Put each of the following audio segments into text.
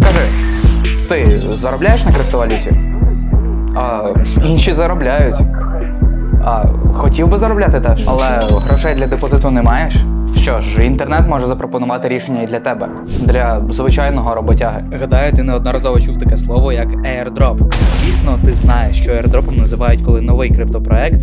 Скажи, ти заробляєш на криптовалюті? А інші заробляють. А хотів би заробляти теж, але грошей для депозиту не маєш. Що ж, інтернет може запропонувати рішення і для тебе, для звичайного роботяги. Гадаю, ти неодноразово чув таке слово як airdrop. Дійсно, ти знаєш, що airdropом називають, коли новий криптопроект,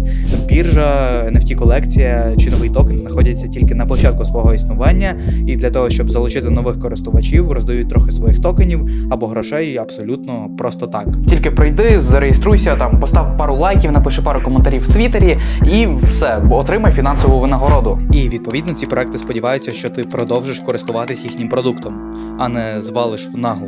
біржа, NFT колекція чи новий токен знаходяться тільки на початку свого існування, і для того, щоб залучити нових користувачів, роздають трохи своїх токенів або грошей абсолютно просто так. Тільки прийди, зареєструйся, там постав пару лайків, напиши пару коментарів в Твіттері і все, отримай фінансову винагороду. І відповідно ці проекти сподіваються, що ти продовжиш користуватись їхнім продуктом, а не звалиш в наглу.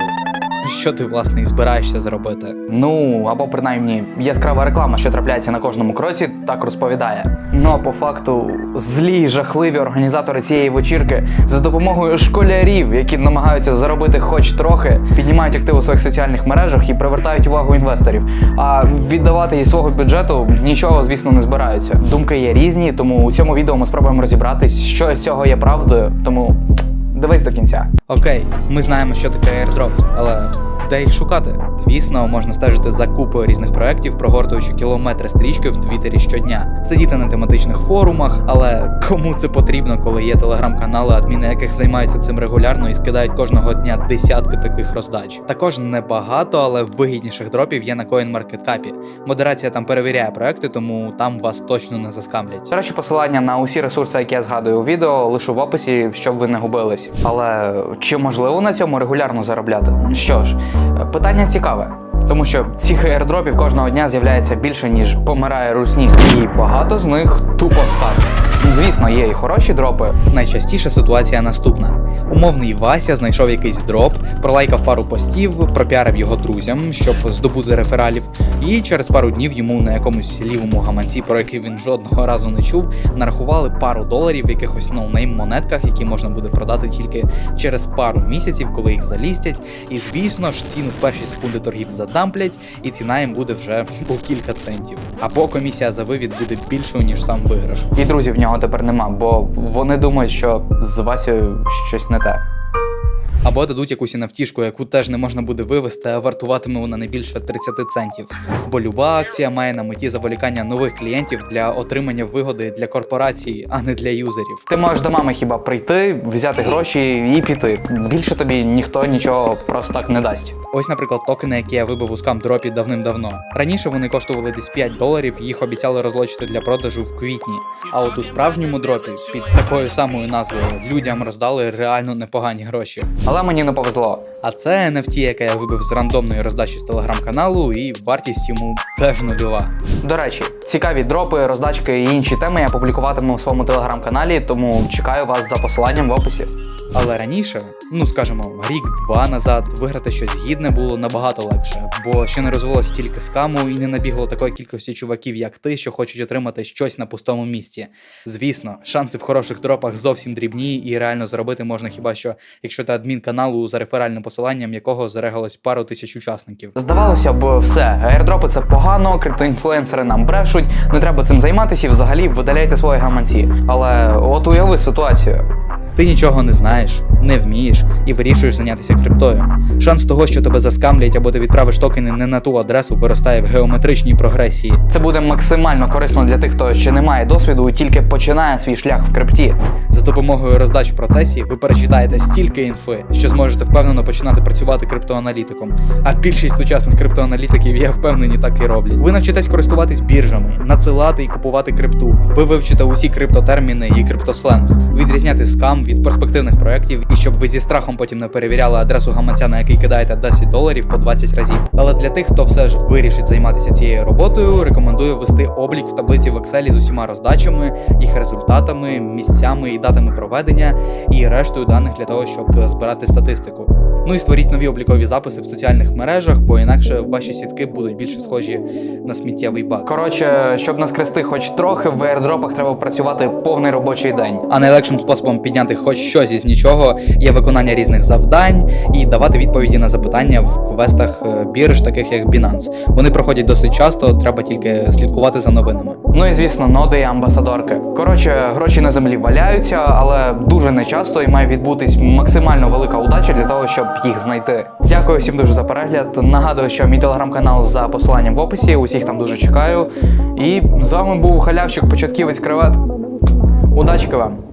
Що ти власне і збираєшся зробити? Ну або принаймні яскрава реклама, що трапляється на кожному кроці, так розповідає. Ну а по факту злі, жахливі організатори цієї вечірки за допомогою школярів, які намагаються заробити хоч трохи, піднімають активи у своїх соціальних мережах і привертають увагу інвесторів. А віддавати із свого бюджету нічого, звісно, не збираються. Думки є різні, тому у цьому відео ми спробуємо розібратись, що з цього є правдою. Тому дивись до кінця. Окей, ми знаємо, що таке airdrop, але де їх шукати? Звісно, можна стежити за купою різних проєктів, прогортуючи кілометри стрічки в Твіттері щодня, сидіти на тематичних форумах, але кому це потрібно, коли є телеграм-канали, адміни яких займаються цим регулярно і скидають кожного дня десятки таких роздач. Також небагато, але вигідніших дропів є на CoinMarketCap. Модерація там перевіряє проекти, тому там вас точно не заскамлять. До речі, посилання на усі ресурси, які я згадую у відео, лишу в описі, щоб ви не губились. Але чи можливо на цьому регулярно заробляти? Що ж, питання цікаве. Тому що цих аірдропів кожного дня з'являється більше, ніж помирає русні, і багато з них тупо скарб. Звісно, є і хороші дропи. Найчастіше ситуація наступна: умовний Вася знайшов якийсь дроп, пролайкав пару постів, пропіарив його друзям, щоб здобути рефералів, і через пару днів йому на якомусь лівому гаманці, про який він жодного разу не чув, нарахували пару доларів якихось ноунейм монетках, які можна буде продати тільки через пару місяців, коли їх залістять. І звісно ж, ціну в перші секунди торгів задамплять, і ціна їм буде вже у кілька центів. Або комісія за вивід буде більшою ніж сам виграш. І друзів в нього тепер нема, бо вони думають, що з Васею щось не те. Або дадуть якусь нафтішку, яку теж не можна буде вивести, а вартуватиме вона не більше 30 центів. Бо люба акція має на меті заволікання нових клієнтів для отримання вигоди для корпорації, а не для юзерів. Ти можеш до мами хіба прийти, взяти гроші і піти. Більше тобі ніхто нічого просто так не дасть. Ось, наприклад, токени, які я вибив у скам дропі давним-давно. Раніше вони коштували десь 5 доларів, їх обіцяли розлочити для продажу в квітні. А от у справжньому дропі під такою самою назвою людям роздали реально непогані гроші. Але мені не повезло. А це NFT, яке я вибив з рандомної роздачі з телеграм-каналу, і вартість йому теж нульова. До речі, цікаві дропи, роздачки і інші теми я публікуватиму у своєму телеграм-каналі, тому чекаю вас за посиланням в описі. Але раніше, ну скажімо, рік-два назад, виграти щось гідне було набагато легше, бо ще не розвелось стільки скаму і не набігло такої кількості чуваків, як ти, що хочуть отримати щось на пустому місці. Звісно, шанси в хороших дропах зовсім дрібні, і реально заробити можна хіба що, якщо ти адмін каналу за реферальним посиланням, якого зарегалось пару тисяч учасників. Здавалося б, все, аірдропи це погано, криптоінфлюенсери нам брешуть, не треба цим займатися і взагалі видаляйте свої гаманці. Але от уяви ситуацію. Ти нічого не знаєш, не вмієш і вирішуєш зайнятися криптою. Шанс того, що тебе заскамлять або ти відправиш токени не на ту адресу, виростає в геометричній прогресії. Це буде максимально корисно для тих, хто ще не має досвіду і тільки починає свій шлях в крипті. За допомогою роздач в процесі ви перечитаєте стільки інфи, що зможете впевнено починати працювати криптоаналітиком. А більшість сучасних криптоаналітиків, я впевнений, так і роблять. Ви навчитесь користуватись біржами, надсилати і купувати крипту. Ви вивчите усі криптотерміни і криптосленг, відрізняти скам від перспективних проєктів, і щоб ви зі страхом потім не перевіряли адресу гаманця, на який кидаєте 10 доларів по 20 разів. Але для тих, хто все ж вирішить займатися цією роботою, рекомендую ввести облік в таблиці в Excel з усіма роздачами, їх результатами, місцями і датами проведення, і рештою даних для того, щоб збирати статистику. Ну і створіть нові облікові записи в соціальних мережах, бо інакше ваші сітки будуть більше схожі на сміттєвий бак. Коротше, щоб наскрести хоч трохи, в аірдропах треба працювати повний робочий день. А найлегшим способом підняти хоч щось із нічого є виконання різних завдань і давати відповіді на запитання в квестах е, бірж, таких як Binance. Вони проходять досить часто, треба тільки слідкувати за новинами. Ну і звісно, ноди і амбасадорки. Коротше, гроші на землі валяються, але дуже нечасто і має відбутись максимально велика удача для того, щоб їх знайти. Дякую всім дуже за перегляд. Нагадую, що мій телеграм-канал за посиланням в описі. Усіх там дуже чекаю. І з вами був халявщик початківець кревет. Удачки вам!